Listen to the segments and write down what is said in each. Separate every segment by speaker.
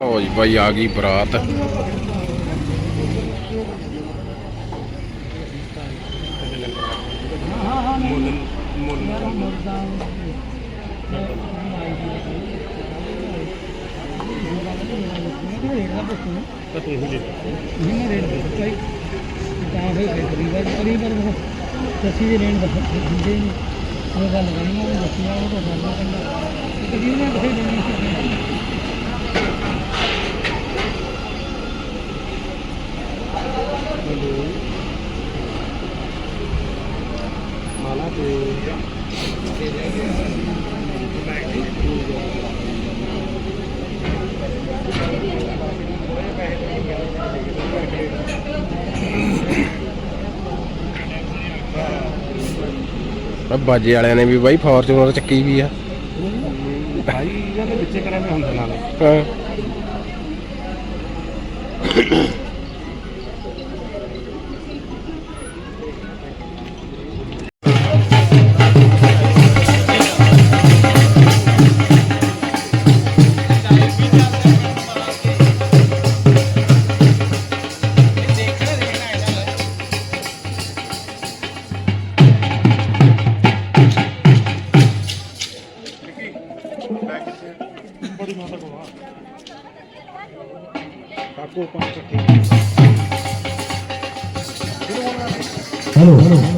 Speaker 1: ਓ ਜੀ ਬਾਈ ਆ ਗਈ ਬਰਾਤ।
Speaker 2: ਦੱਸੀ ਦੇ ਰੇਂਜ ਦਿੰਦੇ ਨਹੀਂ ਉਹ ਗੱਲ ਕਰਨੀ ਉਹ ਦੱਸਿਆ ਉਹ ਤਾਂ ਕਰਨਾ ਪੈਂਦਾ ਇੱਕ ਕਿਸੇ ਦੇਣੀ ਸੀ।
Speaker 3: ਮਾਲਾ ਤੇ
Speaker 1: ਬਾਜੇ ਵਾਲਿਆਂ ਨੇ ਵੀ ਬਾਈ ਫੋਰਚੂਨਰ ਚੱਕੀ ਵੀ ਆ।
Speaker 3: ਭਾਈ ਇਹਨਾਂ ਦੇ ਵਿੱਚੇ ਕਰਾਂਗੇ ਹੁੰਦੇ ਨਾਲ।
Speaker 1: ਹਾਂ।
Speaker 2: ਹੈਲੋ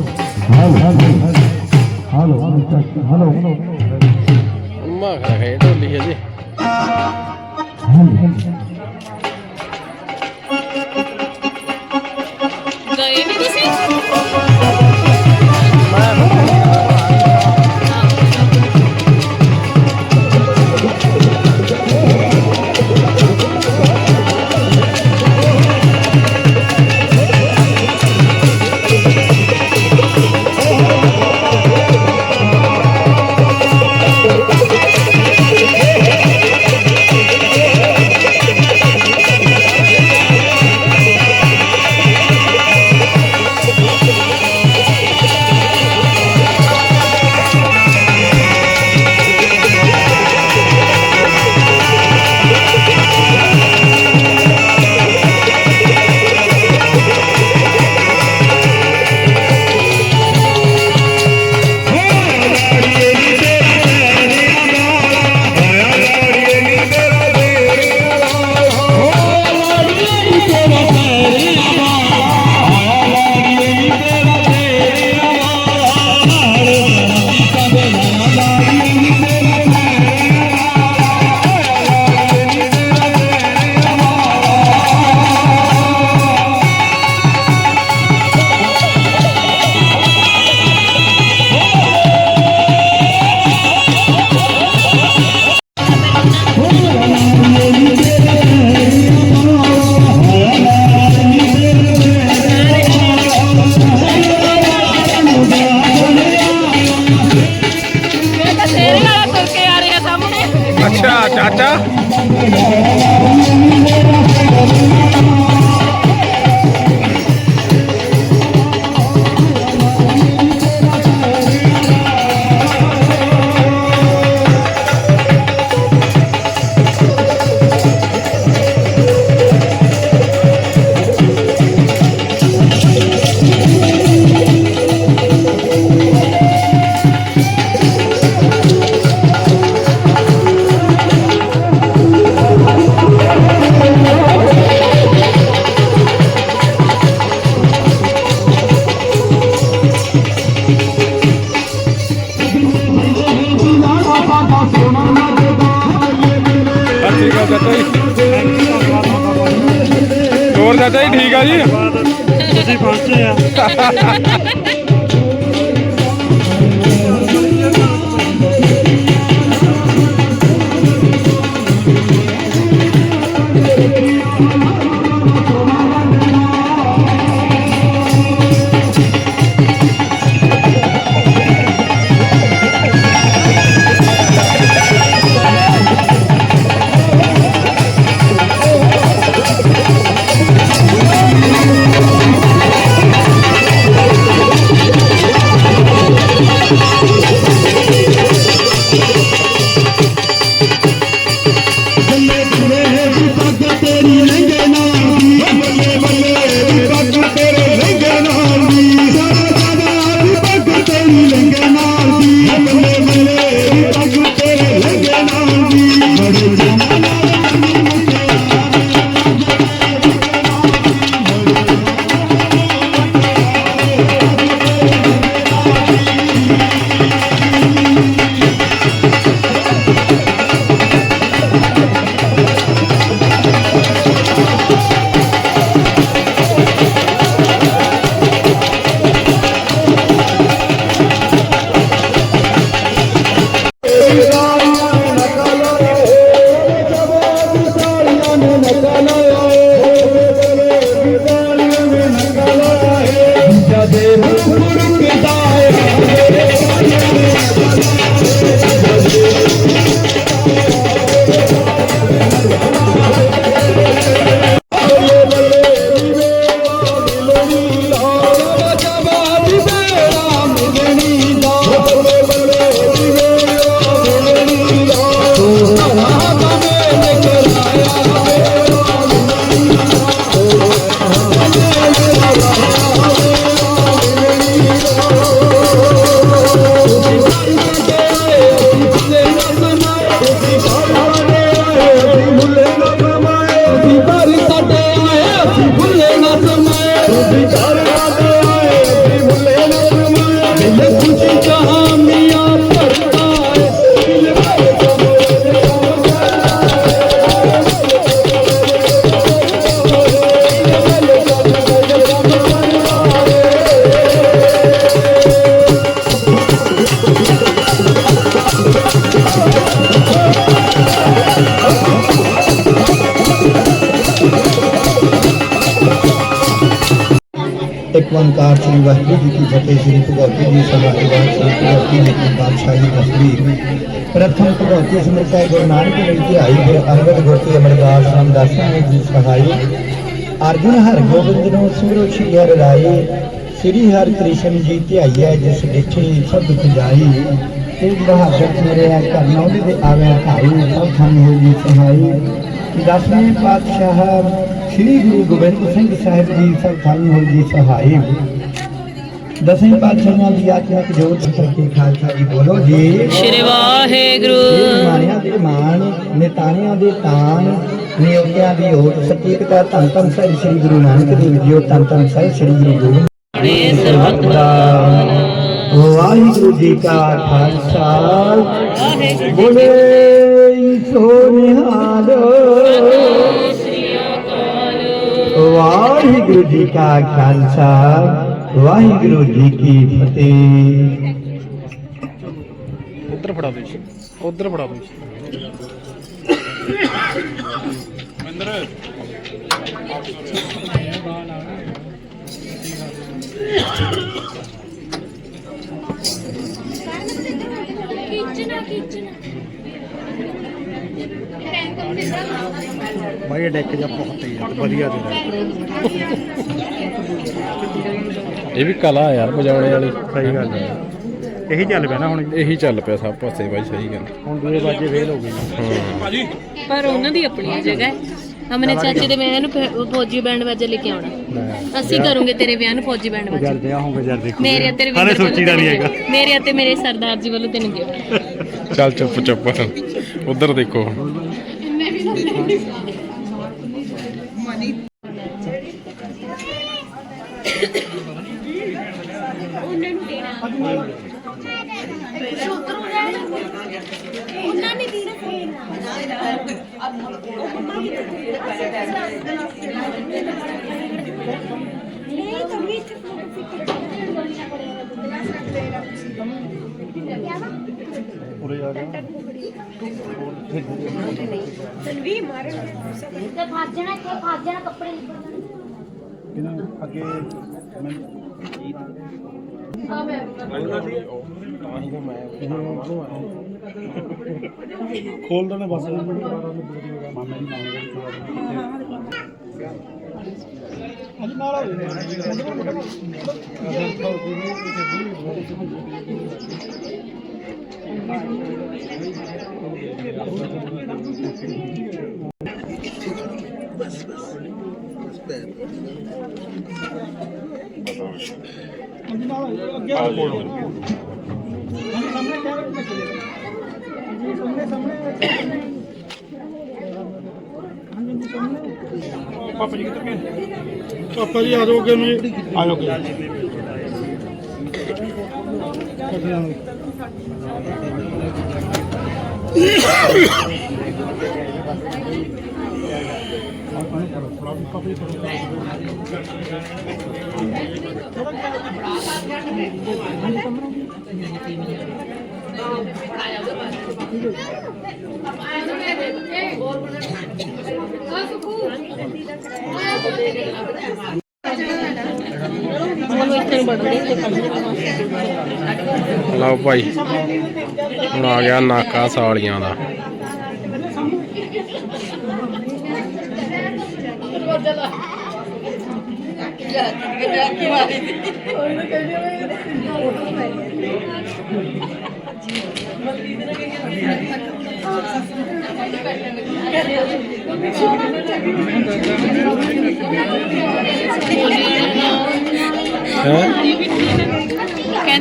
Speaker 1: ਹੋਰ ਚਾਚਾ ਜੀ ਠੀਕ ਆ ਜੀ?
Speaker 3: ਤੁਸੀਂ ਪਹੁੰਚੇ ਆ।
Speaker 4: ਇੱਕ ਓੰਕਾਰ ਸ੍ਰੀ ਵਾਹਿਗੁਰੂ ਜੀ ਕੀ ਫਤਿਹ, ਸ੍ਰੀ ਭਗਵਤੀ ਜੀ ਸਮਾਧੀ ਵਾਰ ਸ੍ਰੀ ਭਗਵਤੀ ਜੀ ਦੀ ਪਾਤਸ਼ਾਹੀ ਦਸਵੀਰ ਪ੍ਰਥਮ ਭਗਵਤੀ ਸਮਰਤਾ ਗੁਰੂ ਨਾਨਕ ਦੇਵ ਜੀ ਆਈ ਫਿਰ ਅੰਗਦ ਗੁਰਤੀ ਅਮਰਦਾਸ ਰਾਮਦਾਸਾਂ ਨੇ ਜੀ ਸਹਾਈ ਅਰਜੁਨ ਹਰ ਗੋਬਿੰਦ ਨੂੰ ਸਿਮਰੋ ਛੀ ਹਰਿ ਰਾਈ ਸ੍ਰੀ ਹਰਿ ਕ੍ਰਿਸ਼ਨ ਜੀ ਧਿਆਈਐ ਜਿਸ ਦੇਖੀ ਸਭ ਦੁਖ ਜਾਈ। ਤੇ ਬਹਾਦਰ ਮੇਰੇ ਆ ਕਰਨਾ ਉਹਦੇ ਤੇ ਆਵਿਆ ਭਾਈ, ਸਭ ਥਾਂ ਹੋ ਜੀ ਸਹਾਈ। ਦਸਵੇਂ ਪਾਤਸ਼ਾਹ ਸ੍ਰੀ ਗੁਰੂ ਗੋਬਿੰਦ ਸਿੰਘ ਸਾਹਿਬ ਜੀ ਸਭ ਥਾਂ ਹੋ ਜੀ ਸਹਾਈ। ਦਸਵੇਂ ਪਾਤਸ਼ਾਹਾਂ ਦੀ ਆਤਮਿਕ ਜੋਤ ਕਰਕੇ ਖਾਲਸਾ ਜੀ ਬੋਲੋ ਜੀ।
Speaker 2: ਸ਼੍ਰੀ ਵਾਹਿਗੁਰੂ।
Speaker 4: ਮਾਣਿਆਂ ਦੇ ਮਾਣ ਨਿਤਾਣਿਆਂ ਦੇ ਤਾਣ ਨਿਯੋਗਿਆਂ ਦੀ ਓਟ ਸੱਚੀ ਪਿਤਾ ਧੰਨ ਧੰਨ ਸਾਹਿਬ ਸ੍ਰੀ ਗੁਰੂ ਨਾਨਕ ਦੇਵ ਜੀ ਧੰਨ ਧੰਨ ਸਾਹਿਬ ਸ੍ਰੀ ਗੁਰੂ ਗੋਬਿੰਦ
Speaker 2: ਸਰਬੱਤ ਦਾ
Speaker 4: ਵਾਹਿਗੁਰੂ ਜੀ ਕਾ ਖਾਲਸਾ। ਬੋਲੇ ਸੋ ਨਿਹਾਲ। ਵਾਹਿਗੁਰੂ ਜੀ ਕਾ ਖਾਲਸਾ ਵਾਹਿਗੁਰੂ ਜੀ ਕੀ ਫਤਿਹ।
Speaker 5: ਉਧਰ ਫੜਾ ਦੇ ਉਧਰ ਫੜਾ ਦੇ ਭਾਈ ਇਹ ਡੈਕ ਜਿਹਾ ਬਹੁਤ ਹੀ ਹੈ ਵਧੀਆ ਦੇ
Speaker 1: ਇਹ ਵੀ ਕਲਾ ਯਾਰ ਵਜਾਉਣੇ ਵਾਲੀ।
Speaker 5: ਸਹੀ ਗੱਲ ਹੈ ਇਹੀ ਚੱਲ ਪਿਆ ਨਾ ਹੁਣ?
Speaker 1: ਇਹੀ ਚੱਲ ਪਿਆ ਸਭ ਪਾਸੇ ਬਾਈ ਸਹੀ ਗੱਲ।
Speaker 5: ਹੁਣ ਦੂਏ ਬਾਜੇ ਫੇਲ ਹੋ ਗਏ।
Speaker 1: ਹਾਂ
Speaker 2: ਪਰ ਉਹਨਾਂ ਦੀ ਆਪਣੀ ਜਗ੍ਹਾ ਹੈ। ਹਮਨੇ ਚਾਚੇ ਦੇ ਵਿਆਹ ਨੂੰ ਫ- ਫੌਜੀ ਬੈਂਡ ਵਾਜਾ ਲੈ ਕੇ ਆਉਣਾ। ਅਸੀਂ ਕਰੂਗੇ ਤੇਰੇ ਵਿਆਹ ਨੂੰ ਫੌਜੀ ਬੈਂਡ ਵਾਜਾ।
Speaker 5: ਜਰਦੇ ਆ ਹੋਗੇ ਜਰਦੇ
Speaker 2: ਮੇਰੇ ਅਤੇ
Speaker 5: ਹਾਲੇ ਸੋਚੀਦਾ ਨਹੀਂ ਹੈਗਾ।
Speaker 2: ਮੇਰੇ ਅਤੇ ਮੇਰੇ ਸਰਦਾਰ ਜੀ ਵੱਲੋਂ ਤੈਨੂੰ ਗਿਫਟ।
Speaker 1: ਚੱਲ ਚੁੱਪ ਚੁੱਪ। ਉਧਰ ਦੇਖੋ।
Speaker 5: মানে नहीं तो मीठ फोटो फिट करना पड़ेगा ਉਰੇ ਆ ਗਿਆ
Speaker 6: ਤੇ ਫਾਜਣਾ ਇੱਥੇ ਫਾਜਣਾ ਕੱਪੜੇ ਲਿਬੜ
Speaker 5: ਇਹਨਾਂ ਅੱਗੇ ਮੈਂ ਖੋਲ ਦੇਣੇ ਬਸ ਮਾਮਾ ਜੀ ਅੱਜ ਨਾਲ ਆ ਪਾਪਾ ਜੀ ਕਿੱਥੇ ਗਏ? ਪਾਪਾ ਜੀ ਆ ਜਾਓ ਅੱਗੇ ਨੂੰ ਜੀ। ਆ ਜਾਓ
Speaker 2: ਨੂੰ ਬੜਦੇ
Speaker 1: ਲਓ ਭਾਈ ਹੁਣ ਆ ਗਿਆ ਨਾਕਾ ਸਾਲੀਆਂ ਦਾ। ਹੈ
Speaker 2: ਕਹਿੰਦੀ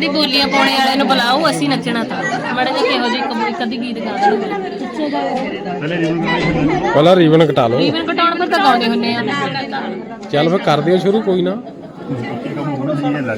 Speaker 2: ਬੋਲੀਆਂ ਪਾਉਣੇ ਵਾਲੇ ਨੂੰ ਬੁਲਾਓ ਅਸੀਂ ਨੱਚਣਾ ਤਾਂ। ਮੜਾ ਜਿਹਾ ਕਿਹੋ ਜਿਹੀ ਕਮ ਕਦੀ ਗੀਤ ਗਾ ਦੇਣਾ
Speaker 5: ਪਹਿਲੇ
Speaker 1: ਰੀਬਨ ਕਟਾ ਲਓ।
Speaker 2: ਈਵਨ ਕਟਾਉਣ ਪਰ ਤਾਂ ਗਾਉਂਦੇ ਹੁੰਨੇ ਆ।
Speaker 1: ਚੱਲ ਫਿਰ ਕਰ ਦਿਓ ਸ਼ੁਰੂ ਕੋਈ ਨਾ।
Speaker 5: ਕੰਮ ਹੋਣਾ ਸੀ ਇਹ ਲੱਗ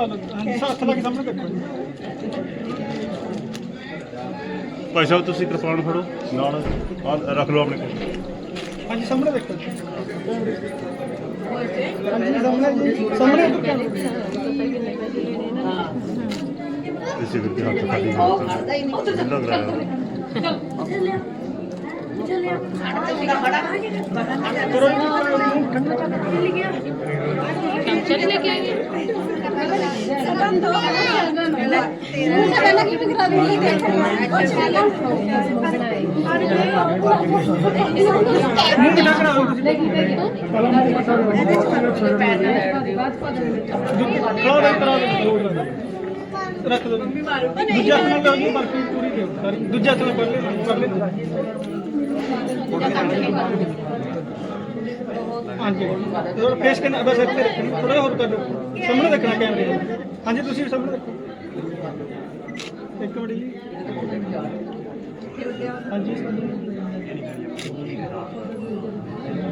Speaker 5: ਲਾ ਲਓ ਹਾਂਜੀ ਹੱਥ ਲਾ ਕੇ ਸਾਹਮਣੇ ਦੇਖੋ ਭਾਈ ਸਾਹਿਬ ਤੁਸੀਂ ਕਿਰਪਾਨ ਫੜੋ ਨਾਲ ਰੱਖ ਲਓ ਆਪਣੇ ਕੋਲ। ਹਾਂਜੀ ਸਾਹਮਣੇ ਦੇਖੋ ਸਾਹਮਣੇ ਇਸੇ ਕਰਕੇ ਹੱਥ ਖਾਲੀ ਲੱਗ ਰਿਹਾ ਹੈ
Speaker 2: ਚੱਲ ਲੈ ਕੇ ਆਈਏ
Speaker 5: ਰੱਖ ਦੋ ਦੂਜਾ ਹੱਥ ਨਾਲ ਲਓ ਜੀ ਬਾਕੀ ਪੂਰੀ ਦਿਓ ਸਾਰੀ ਦੂਜਾ ਹੱਥ ਕਰ ਲੈ ਕਰ ਲੈ ਹਾਂਜੀ। ਥੋੜਾ ਫੇਸ ਕਰਨਾ, ਬਸ ਇੱਥੇ ਰੱਖਣਾ ਥੋੜਾ ਹੋਰ ਕਰ ਲਓ। ਸਾਹਮਣੇ ਦੇਖਣਾ ਕੈਮਰੇ ਨੂੰ। ਹਾਂਜੀ, ਤੁਸੀਂ ਸਾਹਮਣੇ ਦੇਖੋ ਇੱਕ ਮਿੰਟ ਜੀ। ਹਾਂਜੀ।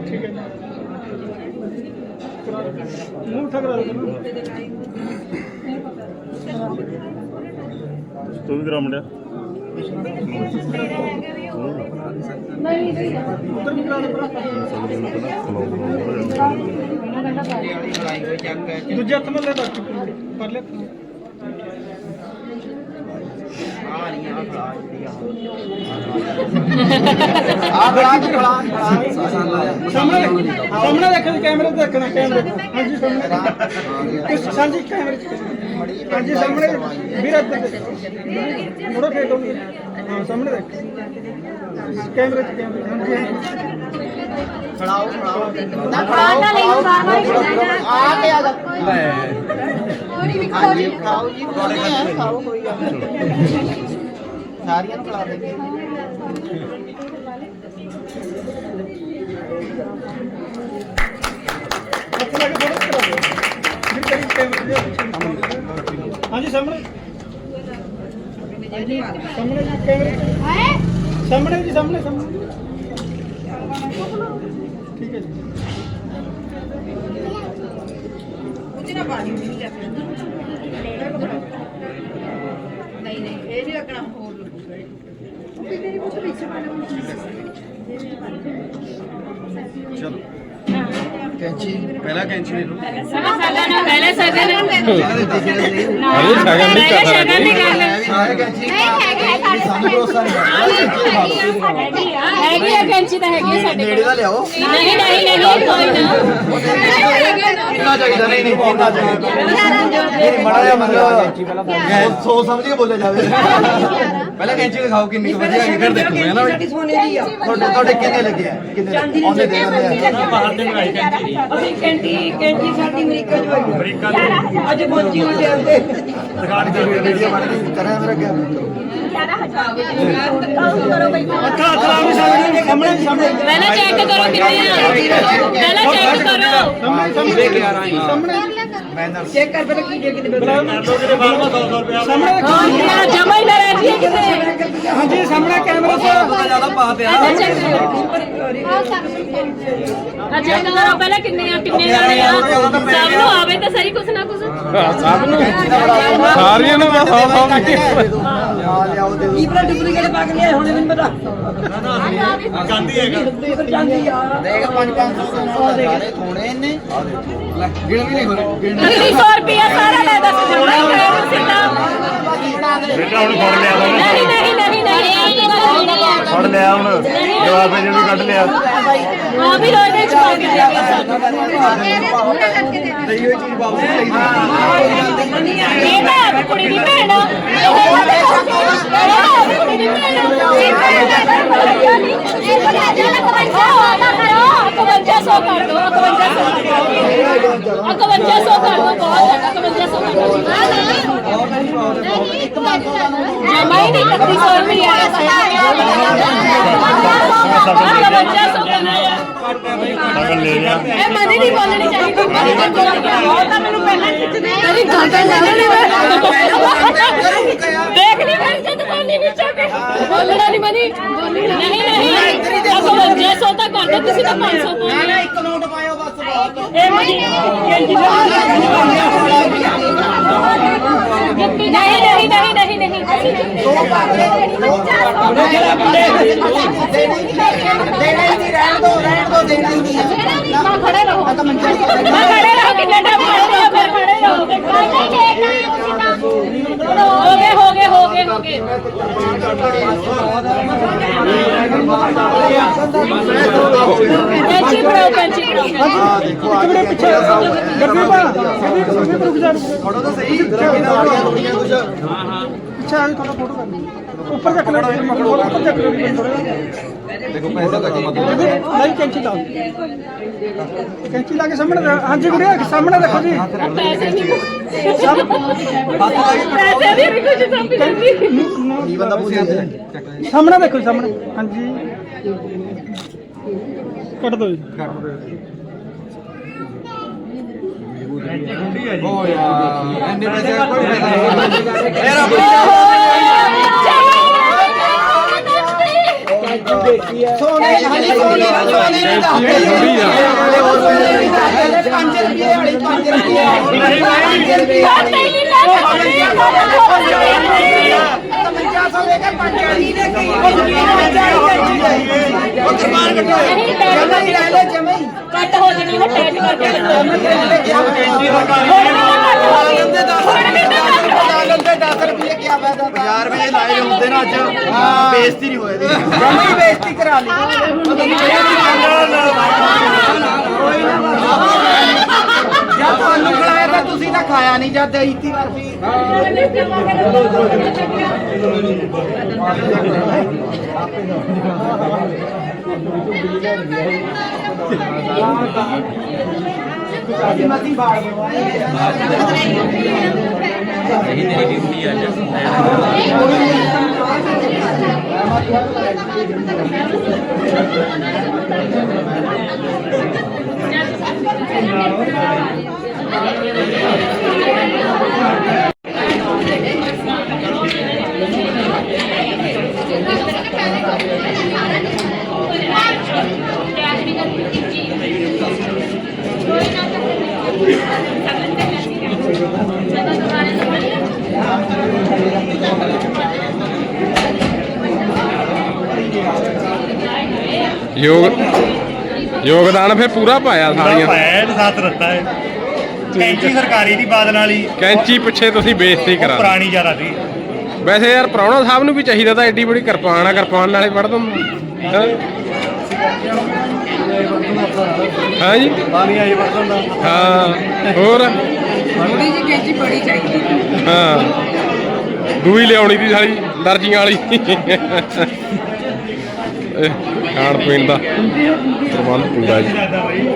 Speaker 5: ਠੀਕ ਹੈ ਮੂੰਹ ਉਠਾ ਕਰਾ ਲਓ ਤੂੰ ਵੀ ਕਰਾ ਮੁੰਡਿਆ ਉੱਧਰ ਕਰਾ ਦੇ ਦੂਜੇ ਹੱਥ ਨਾਲ ਲੈ ਬਾਕੀ ਪਰ ਲੈ ਸਾਹਮਣੇ ਸਾਹਮਣੇ ਦੇਖੋ ਕੈਮਰੇ ਤੇ ਦੇਖਣਾ ਕੈਮਰੇ। ਹਾਂਜੀ ਸਾਹਮਣੇ। ਇਸ ਸਾਂਝੀ ਕੈਮਰੇ ਚ। ਹਾਂਜੀ ਸਾਹਮਣੇ ਵੀਰ ਦੇਖੋ। ਥੋੜਾ ਫੇਟ ਹੋ ਹਾਂ ਸਾਹਮਣੇ ਦੇਖ। ਕੈਮਰੇ ਚ ਕੈਮਰੇ ਹਾਂਜੀ।
Speaker 6: ਨਾ ਖਾਣਾ ਲਈ ਨੂੰ ਬਾਰ ਬਾਰ ਖਿਲਾਣਾ ਆ ਤੇ ਆ ਜਾ। ਕੋਈ ਵੀ ਖਾਓ ਜੀ ਖਾਓ ਜੀ। ਖਾਓ ਕੋਈ ਗੱਲ ਸਾਰੀਆਂ ਨੂੰ ਖਿਲਾ ਦੇਗੇ
Speaker 5: ਹੱਥ ਲਾ ਹਾਂਜੀ ਸਾਹਮਣੇ ਸਾਹਮਣੇ ਜੀ ਕੈਮਰੇ ਚ।
Speaker 6: ਹੈ
Speaker 5: ਸਾਹਮਣੇ ਜੀ ਸਾਹਮਣੇ ਸਾਹਮਣੇ ਠੀਕ ਹੈ ਜੀ
Speaker 2: ਸਗਾ ਸਗਾ ਨਾ ਪਹਿਲੇ ਸਗਾ ਨਾ
Speaker 1: ਅਰੇ ਸ਼ਗਨ ਨਹੀਂ
Speaker 2: ਪਹਿਲੇ
Speaker 1: ਕਰਦਾ
Speaker 2: ਸ਼ਗਨ ਨਹੀਂ ਕਰਨਾ
Speaker 6: ਨਹੀਂ ਹੈਗਾ ਹੈ ਸਾਡੇ ਕੋਲ
Speaker 2: ਹੈਗੀ ਆ ਹੈਗੀ ਆ ਕੈਂਚੀ ਤਾਂ ਹੈਗੀ ਸਾਡੇ ਕੋਲ
Speaker 4: ਦਾ ਲਿਆਓ
Speaker 2: ਨਹੀਂ ਨਹੀਂ ਨਹੀਂ ਕੋਈ ਨਾ
Speaker 4: ਕਿੰਨਾ ਚਾਹੀਦਾ ਨਹੀਂ ਨਹੀਂ ਕਿੰਨਾ ਚਾਹੀਦਾ ਨਹੀਂ ਮੜਾ ਜਿਹਾ ਮਤਲਬ ਸੋਚ ਸਮਝ ਕੇ ਬੋਲਿਆ ਜਾਵੇ ਪਹਿਲਾਂ ਕੈਂਚੀ ਦਿਖਾਓ ਕਿੰਨੀ ਕੁ ਵਧੀਆ ਹੈ ਫਿਰ ਦੇਖੂਗੇ ਨਾ ਤੁਹਾਡੇ ਤੁਹਾਡੇ ਕਿੰਨੇ ਲੱਗੇ ਆ? ਕਿੰਨੇ ਉਹਨੇ ਦੇ ਦਿੰਦੇ ਆ।
Speaker 5: ਬਾਹਰ ਦੇ ਬਣਾਈ ਕੈਂਚੀ
Speaker 7: ਅਸੀਂ ਕੈਂਟੀ ਕੈਂਟੀ ਸਾਡੀ ਅਮਰੀਕਾ ਚ ਹੋਈ ਅਮਰੀਕਾ ਅੱਜ ਪਹੁੰਚੀ ਹੋਈ ਹੈ ਉੱਤੇ
Speaker 5: ਦਿਖਾੜ ਕੇ
Speaker 4: ਵੀਡੀਓ ਬਣ ਗਈ। ਕਰਿਆ ਮੇਰਾ ਕਿਆ
Speaker 5: ਅੱਖਾਂ ਹੱਥ ਲਾ ਵੀ ਸਾਹਮਣੇ ਸਾਹਮਣੇ ਸਾਹਮਣੇ।
Speaker 2: ਪਹਿਲਾਂ ਚੈੱਕ ਕਰੋ ਕਿੰਨੇ ਆ ਪਹਿਲਾਂ ਚੈੱਕ ਕਰੋ।
Speaker 5: ਸਾਹਮਣੇ ਸਾਹਮਣੇ। ਸਾਹਮਣੇ।
Speaker 7: ਚੈੱਕ ਕਰ ਪਹਿਲਾਂ ਕੀ ਦੇ ਕਿਤੇ
Speaker 5: ਸਾਹਮਣੇ ਦੇਖੋ
Speaker 2: ਹਾਂ ਜਮਾ ਹੀ ਨਾ ਰਹਿ ਜੀ ਕਿਤੇ।
Speaker 5: ਹਾਂਜੀ ਸਾਹਮਣੇ ਕੈਮਰਾ ਤੋਂ
Speaker 4: ਜ਼ਿਆਦਾ ਪਾ ਪਿਆ
Speaker 2: ਅੱਛਾ ਕਰੋ ਪਹਿਲਾਂ ਕਿੰਨੇ ਆ ਕਿੰਨੇ ਜਾਣੇ ਆ? ਸਭ ਨੂੰ ਆਵੇ ਤਾਂ ਸਹੀ ਕੁਛ ਨਾ ਕੁਛ।
Speaker 1: ਸਭ ਨੂੰ। ਸਾਰੀਆਂ ਨੂੰ ਸੌ ਸੌ ਵੀ
Speaker 4: ਆ ਲਿਆਓ ਦੇ
Speaker 7: ਕੀ ਪਤਾ ਡੁਪਲੀਕੇਟ ਪਾ ਕੇ ਲਿਆਏ ਹੋਣੇ ਮੈਨੂੰ ਪਤਾ।
Speaker 5: ਗਾਂਧੀ ਹੈਗਾ।
Speaker 7: ਜਾਂਦੀ ਆ।
Speaker 4: ਦੇਖ 5 500 ਸਾਰੇ ਥੋੜੇ ਇਹਨੇ ਲੈ ਗਿਣ ਵੀ ਨਹੀਂ ਹੋ ਰਹੇ
Speaker 2: 300 ਰੁਪਿਆ ਸਾਰਾ ਲੈ ਦੱਸ ਤਾਂ।
Speaker 5: ਬੇਟਾ ਹੁਣ ਫੜ ਲਿਆ।
Speaker 2: ਨਹੀਂ ਨਹੀਂ ਨਹੀਂ ਨਹੀਂ
Speaker 5: ਫੜ ਲਿਆ ਹੁਣ ਜਵਾਬ ਹੈ ਕੱਢ ਲਿਆ
Speaker 2: ਆ ਵੀ ਲੋਨੇ ਚ ਪਾ ਕੇ ਦੇ ਦਿਓ ਸਾਨੂੰ
Speaker 6: ਇਹਦੇ ਥੋੜਾ ਕਰਕੇ ਦੇ ਦੇ
Speaker 4: ਇਹੋ ਚੀਜ਼ ਵਾਪਸ ਲਈ
Speaker 2: ਇਹ ਤਾਂ ਹੈ ਕੁੜੀ ਦੀ ਭੈਣ ਆ। ਇਹ ਤਾਂ ਹੈ ਕੁੜੀ ਦੀ ਭੈਣ ਆ।
Speaker 6: ਇਹ ਬਣਾ ਜਾ ਨਾ ਕਮਾਈ
Speaker 2: ਨਾ ਕਰੋ 5100 ਕਰ ਦੋ 5100 5100 ਕਰ ਦੋ ਬਹੁਤ ਹੈ 5100 ਕਰ ਦੋ
Speaker 6: ਨਹੀਂ ਇੱਕ ਵਾਰ
Speaker 2: ਜਮਾ ਹੀ ਨਹੀਂ 3100 ਰੁਪਏ ਆ 5100 ਕਰਨਾ ਹੈ ਇਹ ਮਨੀ ਨਹੀਂ ਬੋਲਣੀ ਚਾਹੀਦੀ। ਮਨੀ ਨਹੀਂ ਬੋਲਣੀ ਉਹ ਤਾਂ ਮੈਨੂੰ ਪਹਿਲਾਂ ਖਿੱਚਦੇ ਤੇਰੀ ਗਾਟਾ ਲਾਉਣੀ ਦੇਖ ਲਈ ਮੈਂ ਜਦ ਬੋਲਣੀ ਆ ਕੇ। ਬੋਲਣਾ ਨਹੀਂ ਮਨੀ। ਨਹੀਂ ਨਹੀਂ ਆਪਾਂ ਜੇ ਸੋਤਾ ਕਰਦੇ ਤੁਸੀਂ ਤਾਂ 500 ਬੋਲਣਾ
Speaker 8: ਇੱਕ ਨੋਟ ਪਾਇਓ ਬਸ ਬਹੁਤ
Speaker 2: ਇਹ ਮਨੀ ਨਹੀਂ ਨਹੀਂ ਨਹੀਂ ਨਹੀਂ ਨਹੀਂ ਅਸੀਂ
Speaker 8: ਦੇਣਾ ਹੀ ਨਹੀਂ ਰਹਿਣ ਦੋ ਰਹਿਣ ਦੋ ਦੇਣਾ ਹੀ ਨਹੀਂ ਹੈ
Speaker 2: ਨਾ ਖੜੇ ਰਹੋ ਮੈਂ ਖੜੇ ਰਹੋ ਕਿੰਨੇ ਟਾਈਮ ਖੜੇ ਰਹੋ ਫਿਰ ਖੜੇ ਰਹੋ ਹੋ ਗਏ ਹੋ ਗਏ ਹੋ ਗਏ ਹੋ ਗਏ ਕੈਂਚੀ ਫੜਾਓ ਕੈਂਚੀ ਫੜਾਓ
Speaker 8: ਇੱਕ ਮਿੰਟ ਪਿੱਛੇ ਗੱਡੀ ਪਾ ਗੱਡੀ ਰੁਕ ਜਾ। ਫੋਟੋ ਤਾਂ ਸਹੀ। ਗੱਡੀ ਨਾਲ ਕੁਝ ਹਾਂ ਹਾਂ ਪਿੱਛੇ ਆ ਥੋੜਾ ਫੋਟੋ ਕਰਨੀ ਉੱਪਰ ਚੱਕ ਲੈ ਉੱਪਰ ਚੱਕ ਲੈ ਦੇਖੋ ਪੈਸਾ ਤੱਕ ਮਤਲਬ ਨਹੀਂ ਕੈਂਚੀ ਲਾਓ ਕੈਂਚੀ ਲਾ ਕੇ ਸਾਹਮਣੇ ਦੇ- ਹਾਂਜੀ ਗੁੜੀਆ ਸਾਹਮਣੇ ਦੇਖੋ ਜੀ।
Speaker 2: ਪੈਸੇ ਨਹੀਂ ਪੈਸੇ ਦੀ ਵੀ ਕੁਝ ਸਮਝ ਨਹੀਂ
Speaker 8: ਸਾਹਮਣੇ ਦੇਖੋ ਜੀ, ਸਾਹਮਣੇ। ਹਾਂਜੀ। ਕੱਟ ਦੋ ਜੀ। ਉਹ ਯਾਰ ਇੰਨੇ ਪੈਸੇ ਦਾ ਕੋਈ ਫਾਇਦਾ ਨਹੀਂ। ਇਹ ਰੱਬ ਦੀ
Speaker 1: ਸੋਨੇ ਹਲੇ ਸੋਨੇ ਸੋਨੇ ਨਹੀਂ ਦੱਸਦੇ
Speaker 8: 5 ਰੁਪਏ ਵਾਲੀ 5 ਰੁਪਏ ਵਾਲੀ 5 ਰੁਪਏ ਵਾਲੀ 500 ਦੇ ਕੇ 540 ਦੇ ਕੇ ਉਹ ਜ਼ਮੀਨ ਵੇਚਾਈ ਕਰੀ ਜਾਈ ਉਹ ਕਿਮਾਨ ਕੱਟੋ ਨਹੀਂ ਪਹਿਲਾਂ ਹੀ ਰਹਿ ਲੈ ਜਮਈ
Speaker 2: ਕੱਟ ਹੋ ਜਣੀ ਉਹ ਟੈਟ ਕਰਕੇ
Speaker 8: ਯਾਰ ਵੇ ਲਾਏ ਹੁੰਦੇ ਨਾ ਅੱਜ ਬੇਇੱਜ਼ਤੀ ਨਹੀਂ ਹੋਏ ਦੀ ਜਮਈ ਬੇਇੱਜ਼ਤੀ ਕਰਾ ਲਈ। ਕੋਈ ਨਾ ਤੁਹਾਨੂੰ ਖਿਲਾਇਆ ਤਾਂ ਤੁਸੀਂ ਤਾਂ ਖਾਇਆ ਨਹੀਂ ਜਦ ਇੱਤੀ ਵਾਰ ਸੀ ਮਤੀ ਬਾੜ
Speaker 1: ਯੋਗ ਯੋਗਦਾਨ ਫਿਰ ਪੂਰਾ ਪਾਇਆ ਸਾਰੀਆਂ
Speaker 9: ਪੈਣ ਸਾਥ ਰੱਤਾ ਹੈ। ਕੈਂਚੀ ਸਰਕਾਰੀ ਦੀ ਬਾਦਲ ਵਾਲੀ।
Speaker 1: ਕੈਂਚੀ ਪਿੱਛੇ ਤੁਸੀਂ ਬੇਇੱਜ਼ਤੀ ਕਰਾ।
Speaker 9: ਪੁਰਾਣੀ ਜ਼ਿਆਦਾ ਸੀ।
Speaker 1: ਵੈਸੇ ਯਾਰ ਪ੍ਰਾਹੁਣਾ ਸਾਹਿਬ ਨੂੰ ਵੀ ਚਾਹੀਦਾ ਤਾਂ ਐਡੀ ਬੜੀ ਕਿਰਪਾਨ ਆ ਕਿਰਪਾਨ ਨਾਲੇ ਪੜ ਦਿੰਦਾ ਹੈਂ? ਹਾਂ ਜੀ
Speaker 9: ਬਾਣੀ ਆਈ ਵਰਤਨ ਦਾ
Speaker 1: ਹਾਂ ਹੋਰ?
Speaker 7: ਥੋੜੀ ਜਿਹੀ ਕੈਂਚੀ ਬੜੀ ਚਾਹੀਦੀ।
Speaker 1: ਹਾਂ। ਦੂਈ ਲਿਆਉਣੀ ਦੀ ਸਾਲੀ ਦਰਜੀਆਂ ਵਾਲੀ। ਇਹ ਖਾਣ ਪੀਣ ਦਾ ਪ੍ਰਬੰਧ ਪੂਰਾ ਜੀ।
Speaker 9: ਦਾਦਾ ਬਾਈ।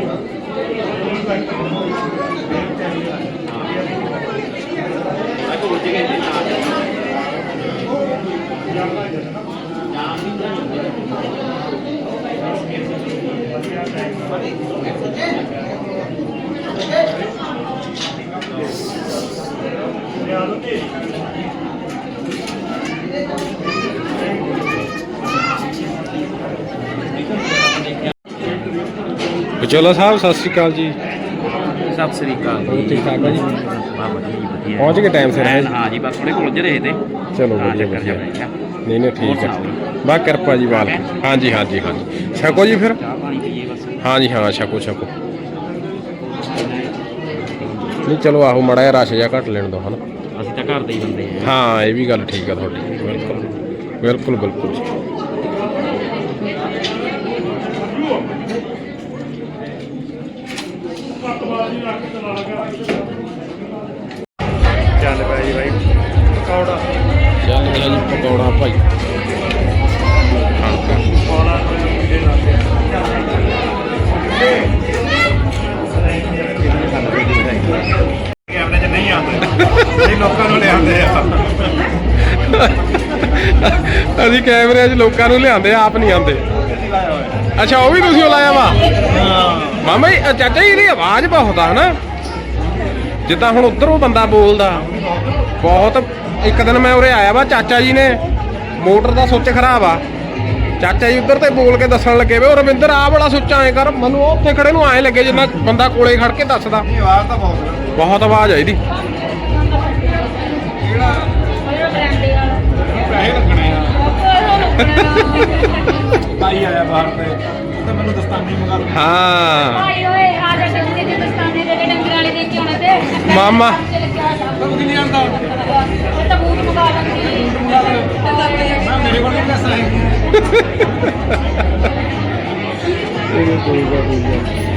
Speaker 1: ਵਿਚੋਲਾ ਸਾਹਿਬ ਸਤਿ ਸ਼੍ਰੀ ਅਕਾਲ ਜੀ।
Speaker 10: ਸਤਿ ਸ੍ਰੀ ਅਕਾਲ
Speaker 1: ਹੋਰ ਠੀਕ ਠਾਕ ਆ ਜੀ?
Speaker 10: ਵਾਹ ਵਧੀਆ ਜੀ, ਵਧੀਆ।
Speaker 1: ਪਹੁੰਚ ਗਏ ਟਾਈਮ ਸਿਰ? ਹੈ ਜੀ?
Speaker 10: ਹਾਂ ਜੀ ਬਸ ਥੋੜੇ ਉਲਝ ਰਹੇ ਤੇ।
Speaker 1: ਚਲੋ
Speaker 10: ਹਾਂ,
Speaker 1: ਵਧੀਆ
Speaker 10: ਚੱਕਰ
Speaker 1: ਵਧੀਆ।
Speaker 10: ਜਿਹਾ ਪੈ ਗਿਆ।
Speaker 1: ਨਹੀਂ ਨਹੀਂ ਠੀਕ ਹੈ ਬਾ ਕਿਰਪਾ ਜੀ ਵਾਲ ਹਾਂਜੀ ਹਾਂਜੀ ਹਾਂਜੀ। ਛਕੋ ਜੀ ਫਿਰ।
Speaker 10: ਚਾਹ ਪਾਣੀ ਪੀਏ ਬਸ
Speaker 1: ਹਾਂਜੀ ਹਾਂ ਛਕੋ ਛਕੋ ਨਹੀਂ ਚਲੋ ਆਹੋ ਮੜਾ ਜਿਹਾ ਰਸ਼ ਜਿਹਾ ਘੱਟ ਲੈਣ ਦੋ ਹਨਾ।
Speaker 10: ਅਸੀਂ ਤਾਂ ਘਰ ਦੇ ਹੀ ਬੰਦੇ ਆ
Speaker 1: ਹਾਂ ਇਹ ਵੀ ਗੱਲ ਠੀਕ ਆ ਤੁਹਾਡੀ। ਬਿਲਕੁਲ ਬਿਲਕੁਲ ਬਿਲਕੁਲ।
Speaker 9: ਚੱਲ ਪਿਆ ਜੀ ਬਾਈ ਕੌੜਾ
Speaker 1: ਚੱਲ ਗਿਆ ਜੀ ਪਕੌੜਾ ਭਾਈ।
Speaker 9: ਇਹ ਲੋਕਾਂ ਨੂੰ ਲਿਆਉਂਦੇ ਆ।
Speaker 1: ਅਸੀਂ ਕੈਮਰੇ 'ਚ ਲੋਕਾਂ ਨੂੰ ਲਿਆਂਦੇ ਆ, ਆਪ ਨਹੀਂ ਆਉਂਦੇ। ਅੱਛਾ ਉਹ ਵੀ ਤੁਸੀਂ ਲਾਇਆ ਵਾ? ਮਾਮਾ ਜੀ ਅ, ਚਾਚਾ ਜੀ ਇਹਦੀ ਆਵਾਜ਼ ਬਹੁਤ ਆ ਹਨਾ? ਜਿੱਦਾਂ ਹੁਣ ਉਧਰੋਂ ਬੰਦਾ ਬੋਲਦਾ। ਬਹੁਤ ਇੱਕ ਦਿਨ ਮੈਂ ਉਰੇ ਆਇਆ ਵਾ ਚਾਚਾ ਜੀ ਨੇ ਮੋਟਰ ਦਾ ਸੁੱਚ ਖਰਾਬ ਆ। ਚਾਚਾ ਜੀ ਉਧਰ ਤੇ ਬੋਲ ਕੇ ਦੱਸਣ ਲੱਗੇ ਵੇ ਉਹ ਰਵਿੰਦਰ ਆ ਬੜਾ ਸੁੱਚ ਐ ਕਰ ਮੈਨੂੰ ਉਹ ਉੱਥੇ ਖੜੇ ਨੂੰ ਐ ਲੱਗੇ ਜਿੰਨਾ ਬੰਦਾ ਕੋਲੇ ਖੜ ਕੇ ਦੱਸਦਾ।
Speaker 2: ਆਵਾਜ਼ ਤਾਂ ਬਹੁਤ
Speaker 1: ਬਹੁਤ ਆਵਾਜ਼ ਆ ਇਹਦੀ।
Speaker 2: ਕਿਹੜਾ ਪੈਸੇ ਲੱਗਣੇ ਆ ਭਾਈ ਆਇਆ ਬਾਹਰ ਤੇ ਉਹ ਤਾਂ ਮੈਨੂੰ ਦਸਤਾਨੀ ਮੰਗਾ ਲਓ
Speaker 1: ਹਾਂ। ਮਾਮਾ।
Speaker 2: ਤੁਹਾਨੂੰ ਕਿੰਨੇ ਆਂਦਾ
Speaker 11: ਮੈਂ
Speaker 2: ਮੇਰੇ ਕੋਲ ਨਹੀਂ ਪੈਸਾ ਹੈ। ਕੋਈ ਕੋਈ ਕੋਈ